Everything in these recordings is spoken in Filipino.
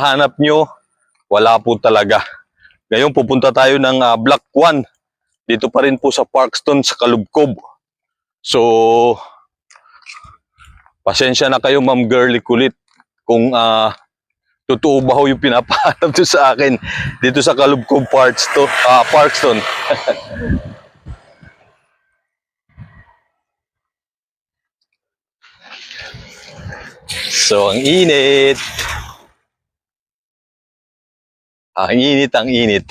hanap nyo, wala po talaga. Ngayon pupunta tayo ng ah, Block 1. Dito pa rin po sa Parkston sa Kalubkob. So, pasensya na kayo Ma'am Girly Kulit kung ah, totoo ba ho yung pinapahanap to sa akin dito sa Kalubkob Parks to, ah, Parkston. so, ang init. Ang init, ang init.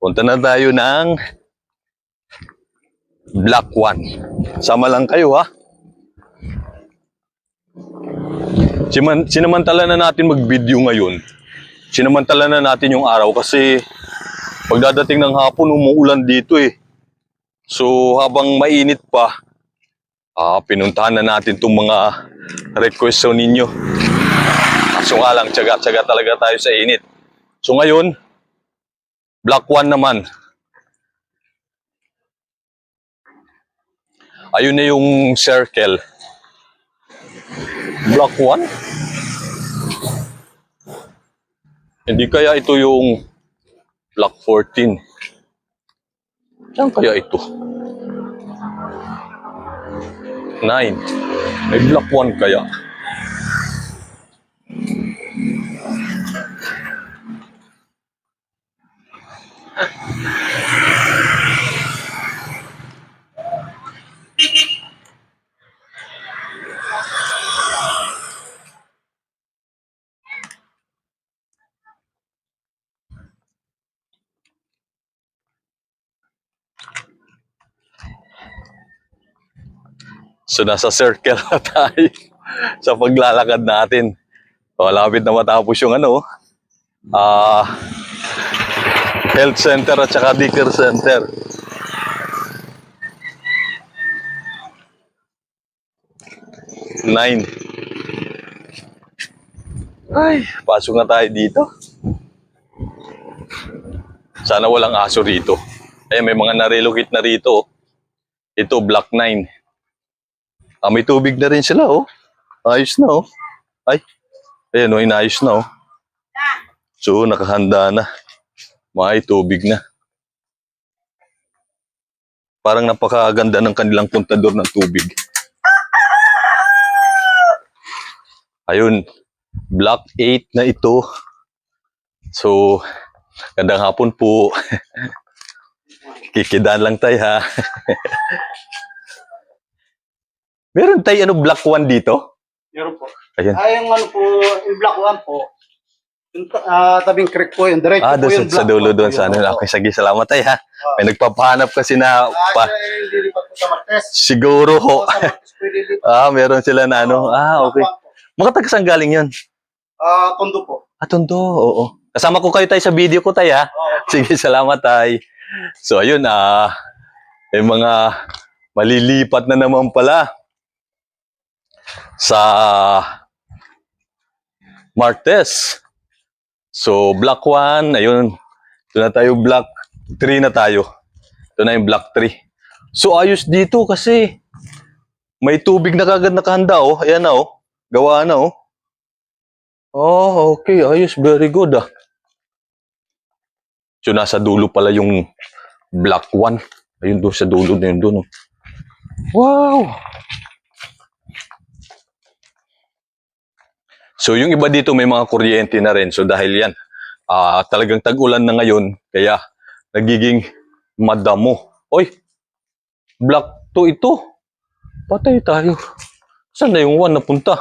Punta na tayo ng Black One. Sama lang kayo ha. Siman, sinamantala na natin mag-video ngayon. Sinamantala na natin yung araw kasi pagdadating ng hapon umuulan dito eh. So habang mainit pa, ah, pinuntahan na natin itong mga request ninyo. Kaso nga lang, tsaga-tsaga talaga tayo sa init. So ngayon, Black One naman. Ayun na yung circle. Block 1? Hindi kaya ito yung Block 14. Saan kaya ito? 9. May Block 1 kaya? So nasa circle na tayo sa paglalakad natin. So, lapit na matapos yung ano, ah health center at saka daycare center. Nine. Ay, pasok na tayo dito. Sana walang aso rito. Eh, may mga narelocate na rito. Ito, Block 9. Ah, may tubig na rin sila, oh. Ayos na, oh. Ay, ayan, oh, inayos na, oh. So, nakahanda na. May tubig na. Parang napakaganda ng kanilang puntador ng tubig. Ayun, block 8 na ito. So, gandang hapon po. Kikidaan lang tayo, ha. Meron tayo ano, block 1 dito? Meron po. Ayan. Ay, yung ano po, yung block 1 po. Yung ah, tabing creek po yun. Diretso Ah, po doon yung sa, sa dulo one doon sa ano. Okay, sige, salamat tayo ha. May nagpapahanap kasi na Ah, pa, siya yung lilipat po sa Martes. siguro ho. Oo, sa Martes po yung lilipat. Ah, meron sila na ano. Ah, Block okay. one po. Mga taga saan galing yun? Ah, tondo po. Ah, Tondo, oo. Kasama ko kayo tayo sa video ko tayo ha. Oo. Sige, salamat tay. So, ayun, ah, may mga malilipat na naman pala sa Martes. So, block 1, ayun. Ito na tayo, block 3 na tayo. Ito na yung block 3. So, ayos dito kasi may tubig na kagad nakahanda, oh. Ayan na, oh. Gawa na, oh. Oh, okay. Ayos. Very good, ah. So, nasa dulo pala yung Black One. Ayun doon sa dulo na yun doon. oh. Wow! So, yung iba dito may mga kuryente na rin. So, dahil yan, ah talagang tag-ulan na ngayon, kaya nagiging madamo. Oy! Black 2 ito. Patay tayo. Saan na yung one napunta?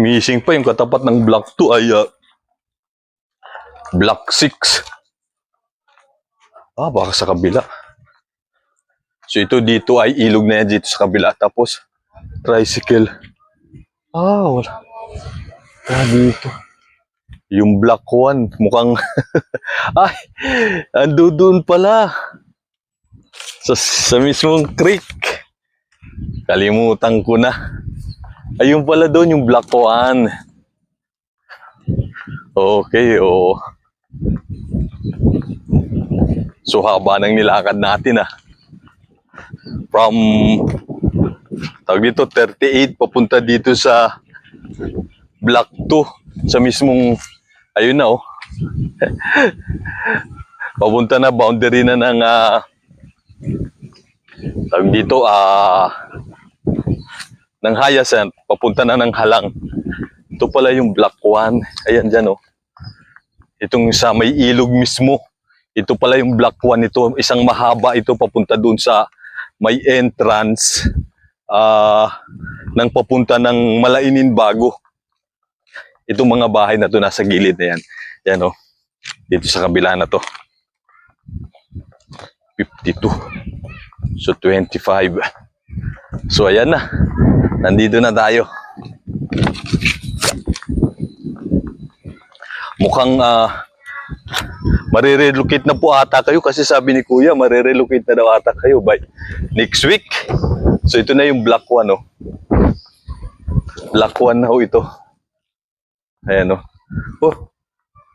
Missing pa yung katapat ng Block 2 ay ah, Block 6. Ah, baka sa kabila. So ito dito ay ilog na yan dito sa kabila. Tapos tricycle. Ah, wala. Ah, dito. Yung Block 1, mukhang... ay, ando doon pala. Sa, sa mismong creek. Kalimutan ko na. Ayun pala doon yung Black One. Okay, oo. So haba ng nilakad natin ah. From tawag dito 38 papunta dito sa block 2 sa mismong ayun na oh. papunta na boundary na ng ah, tawag dito ah ng Hyacinth papunta na ng Halang. Ito pala yung block 1. Ayan dyan oh. Itong sa may ilog mismo. Ito pala yung block 1 ito. Isang mahaba ito papunta doon sa may entrance ah ng papunta ng Malainin Bago. Itong mga bahay na to nasa gilid na yan. Yan oh. Dito sa kabila na to. 52. So 25. So ayan na. Nandito na tayo. Mukhang ah marirelocate na po ata kayo kasi sabi ni Kuya, marirelocate na daw ata kayo by next week. So ito na yung black one, oh. Black one na ho ito. Ayan, oh. Oh,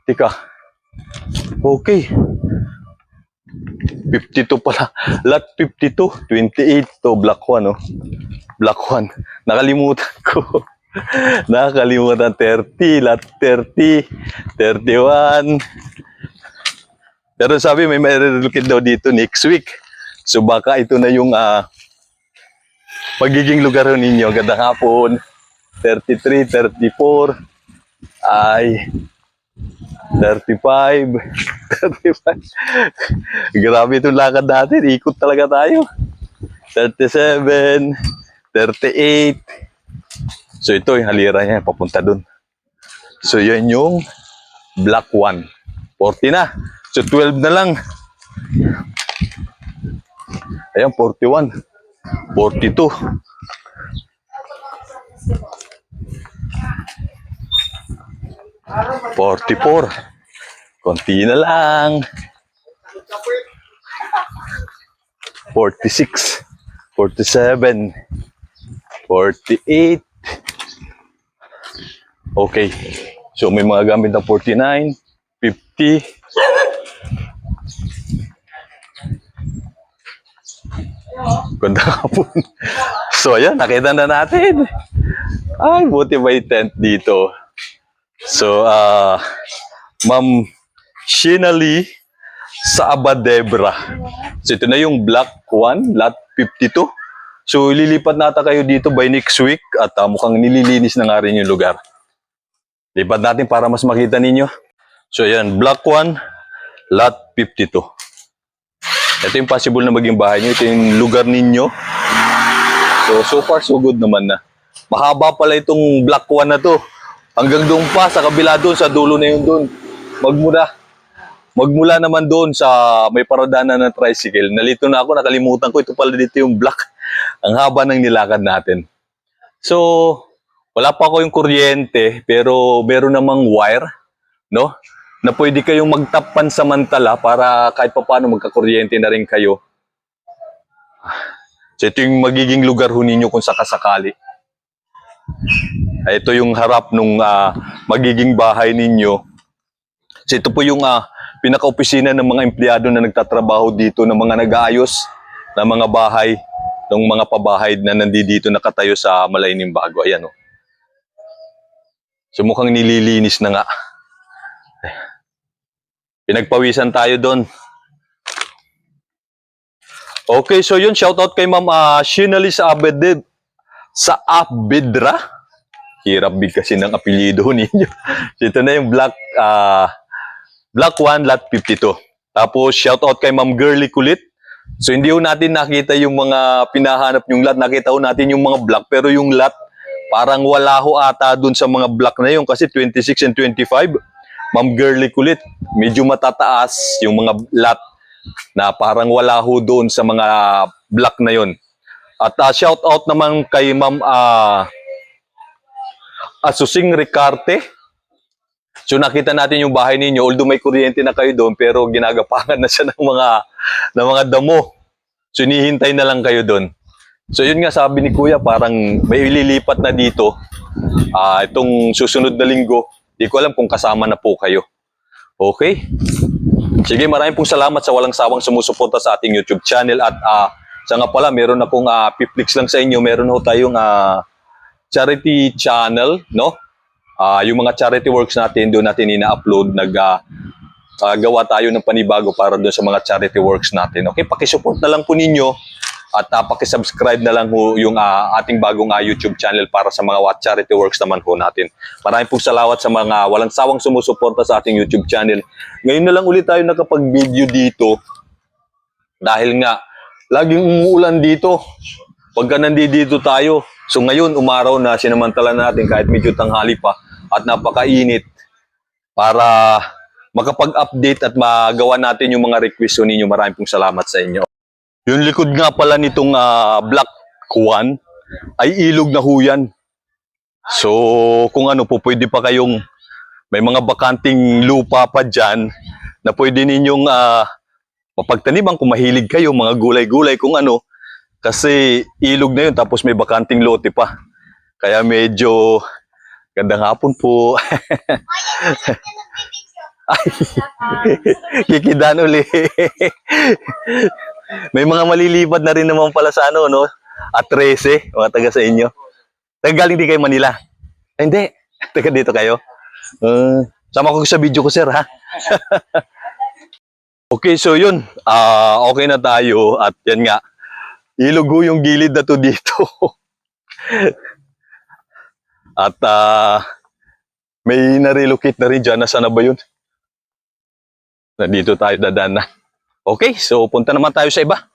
tika. Okay. 52 pala. Lot 52. 28 to black one, oh. Black one. Nakalimutan ko. Nakalimutan 30, lot 30, 31. Pero sabi may marirelocate daw dito next week. So baka ito na yung ah, pagiging lugar ninyo. Gandang hapon. 33, 34, ay 35, 35. Grabe itong lakad natin. Ikot talaga tayo. 37, 38. So ito yung halira niya, papunta dun. So yan yung black 1. 40 na. So 12 na lang. Ayan, 41. 42. Forty-four. Konti na lang. Forty-six. Forty-seven. Forty-eight. Okay. So may mga gamit na 49, 50. Ganda ka. So ayan, nakita na natin. Ay, buti may tent dito. So, ah, Ma'am Shinali sa Abadebra. So ito na yung Black 1, lot 52. So lilipat nata kayo dito by next week at ah, mukhang nililinis na nga rin yung lugar. Lipat natin para mas makita ninyo. So yan, Black 1, lot 52. Ito yung possible na maging bahay nyo. Ito yung lugar ninyo. So, so far so good naman na. Mahaba pala itong Black 1 na to. Hanggang doon pa, sa kabila doon, sa dulo na yun doon. Magmula. Magmula naman doon sa may paradana ng tricycle. Nalito na ako, nakalimutan ko. Ito pala dito yung black. Ang haba ng nilakad natin. So, wala pa ako yung kuryente, pero meron namang wire, no? Na pwede kayong magtapan samantala para kahit papaano magkakuryente na rin kayo. So, ito yung magiging lugar ho ninyo kung sakasakali. Ito yung harap nung ah, magiging bahay ninyo. So ito po yung ah, pinaka-opisina ng mga empleyado na nagtatrabaho dito, ng mga nag-aayos ng mga bahay, ng mga pabahay na nandito nakatayo sa Malayning Bago. Ayan o. So mukhang nililinis na nga. Pinagpawisan tayo doon. Okay, so yun, shoutout kay Ma'am uh, Shinali sa Abedib, sa Abedra. Hirap big kasi ng apelyido ninyo. ito na yung Black, ah, Black 1, Lot 52. Tapos, shoutout kay Ma'am Girly Kulit. So, hindi ho natin nakita yung mga pinahanap yung lot. Nakita ho natin yung mga block. Pero yung lot, parang wala ho ata dun sa mga block na yun. Kasi 26 and 25, Ma'am Girly Kulit, medyo matataas yung mga lot na parang wala ho doon sa mga block na yun. At uh, shout out naman kay Ma'am ah, Asusing Ricarte. So nakita natin yung bahay ninyo, although may kuryente na kayo doon, pero ginagapangan na siya ng mga ng mga damo. So inihintay na lang kayo doon. So yun nga sabi ni Kuya, parang may ililipat na dito. Ah, itong susunod na linggo, di ko alam kung kasama na po kayo. Okay? Sige, maraming pong salamat sa walang sawang sumusuporta sa ating YouTube channel at ah, Sa nga pala, meron akong uh, piplix lang sa inyo. Meron ho tayong ah, charity channel, no? Ah, yung mga charity works natin, doon natin ina-upload. Nag, ah, ah, gawa tayo ng panibago para doon sa mga charity works natin. Okay, pakisupport na lang po ninyo at uh, pakisubscribe na lang ho yung ah, ating bagong ah, YouTube channel para sa mga wa- charity works naman ho natin. Maraming pong salamat sa mga walang sawang sumusuporta sa ating YouTube channel. Ngayon na lang ulit tayo nakapag-video dito dahil nga laging umuulan dito. Pagka nandito tayo, so ngayon umaraw na sinamantala natin kahit medyo tanghali pa at napakainit para makapag-update at magawa natin yung mga request ninyo. Maraming pong salamat sa inyo. Yung likod nga pala nitong ah, Black Kwan ay ilog na huyan. So, kung ano po, pwede pa kayong may mga bakanting lupa pa dyan na pwede ninyong ah, mapagtaniman kung mahilig kayo, mga gulay-gulay, kung ano. Kasi ilog na yun, tapos may bakanting lote pa. Kaya medyo gandang hapon po. Ay, kikidan uli. may mga malilipad na rin naman pala sa ano, no? At 13, mga taga sa inyo. Taga galing di kayo Manila? Ay, hindi. Taga dito kayo? Uh, sama ko sa video ko, sir, ha? okay, so yun. Ah, okay na tayo. At yan nga. Ilog ho yung gilid na to dito. At ah, may na-relocate na rin dyan. Nasaan na ba yun? Nandito tayo dadaan na. Okay, so punta naman tayo sa iba.